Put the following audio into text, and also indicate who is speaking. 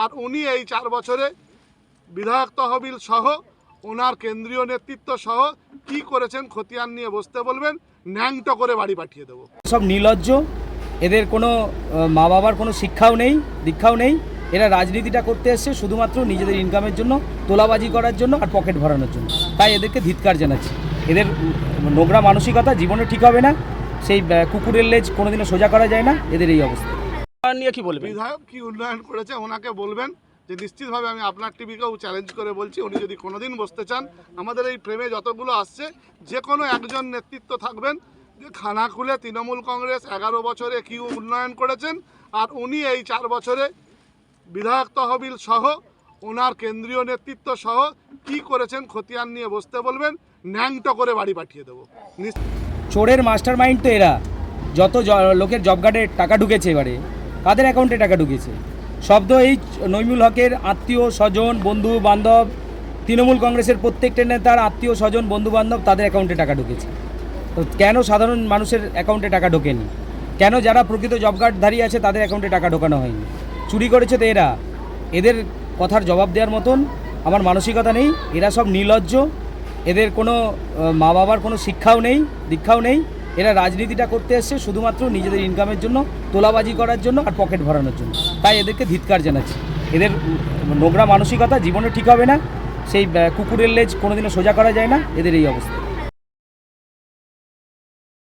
Speaker 1: আর উনি এই চার বছরে বিধায়ক তহবিল সহ ওনার কেন্দ্রীয় নেতৃত্ব সহ কি করেছেন খতিয়ান নিয়ে বসতে বলবেন, ন্যাংটো করে বাড়ি পাঠিয়ে দেবো।
Speaker 2: সব নির্লজ্জ, এদের কোনো মা বাবার কোনো শিক্ষাও নেই, দীক্ষাও নেই, এরা রাজনীতিটা করতে এসছে শুধুমাত্র নিজেদের ইনকামের জন্য, তোলাবাজি করার জন্য আর পকেট ভরানোর জন্য। তাই এদেরকে ধিৎকার জানাচ্ছি। এদের নোংরা মানসিকতা জীবনে ঠিক হবে না, সেই কুকুরের লেজ কোনোদিনও সোজা করা যায় না, এদের এই অবস্থা।
Speaker 3: নিয়ে কি বলবেন?
Speaker 1: বিধায়ক কি উন্নয়ন করেছে ওনাকে বলবেন যে নিশ্চিতভাবে আমি আপনার টিভিকেও চ্যালেঞ্জ করে বলছি উনি যদি কোনোদিন বসতে চান আমাদের এই ফ্রেমে যতগুলো আসছে যে কোনো একজন নেতৃত্ব থাকবেন। যে খানা খুলে তৃণমূল কংগ্রেস এগারো বছরে কি উন্নয়ন করেছেন আর উনি এই চার বছরে বিধায়ক তহবিল সহ ওনার কেন্দ্রীয় নেতৃত্ব সহ কি করেছেন খতিয়ান নিয়ে বসতে বলবেন ন্যাংটো করে বাড়ি পাঠিয়ে দেবো।
Speaker 2: চোরের মাস্টার মাইন্ড তো এরা। যত জ- লোকের জব কার্ডে টাকা ঢুকেছে এবারে। কাদের অ্যাকাউন্টে টাকা ঢুকেছে? শব্দ এই নইমুল হকের আত্মীয়, স্বজন, বন্ধু, বান্ধব, তৃণমূল কংগ্রেসের প্রত্যেকটা নেতার আত্মীয়, স্বজন, বন্ধু, বান্ধব তাদের অ্যাকাউন্টে টাকা ঢুকেছে। তো কেন সাধারণ মানুষের অ্যাকাউন্টে টাকা ঢোকেনি? কেন যারা প্রকৃত জব কার্ডধারী আছে তাদের অ্যাকাউন্টে টাকা ঢোকানো হয়নি? চুরি করেছে তো এরা। এদের কথার জবাব দেওয়ার মতন আমার মানসিকতা নেই, এরা সব নির্লজ্জ। এদের কোনো মা বাবার কোনো শিক্ষাও নেই, দীক্ষাও নেই। এরা রাজনীতিটা করতে এসছে শুধুমাত্র নিজেদের ইনকামের জন্য, তোলাবাজি করার জন্য আর পকেট ভরানোর জন্য। তাই এদেরকে ধিৎকার জানাচ্ছি। এদের নোংরা মানসিকতা জীবনে ঠিক হবে না। সেই কুকুরের লেজ কোনোদিনও সোজা করা যায় না। এদের এই অবস্থা।